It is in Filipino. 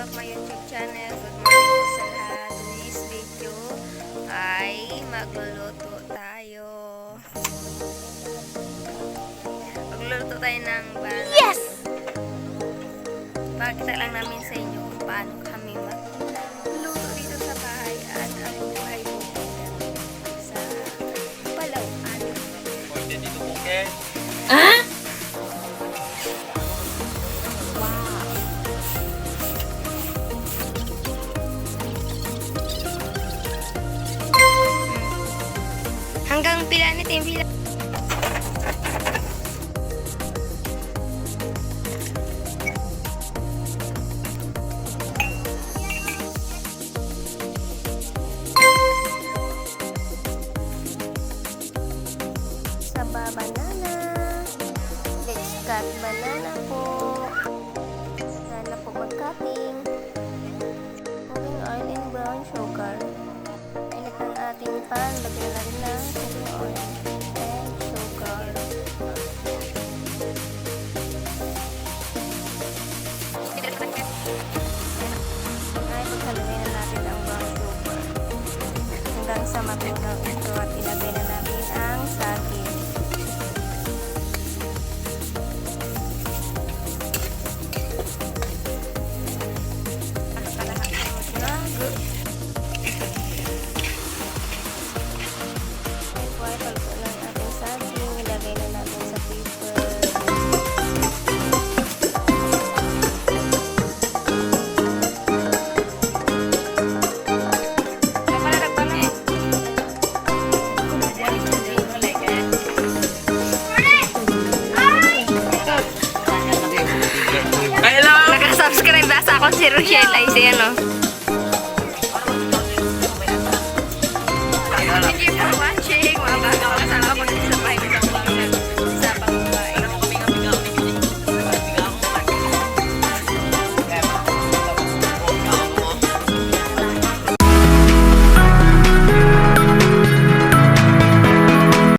back my YouTube channel. Good morning sa lahat. Today's video ay magluluto tayo. Magluluto tayo ng banana. Yes! Pakita lang namin sa inyo kung paano kami magluluto dito sa bahay at ang buhay po sa Palawan. Pwede dito po, okay? Ah? Tempilannya tempilan. Saba banana. Let's cut banana po. Sana po magkapit. Pan. Lagyan na rin ng cooking oil and sugar. Ay, pagkalagay na natin ang brown sugar. Hanggang sa matunaw ito at ilagay na natin ang saging. Kaya lang! Naka-subscribe ba sa ako si Rochelle ay siya no?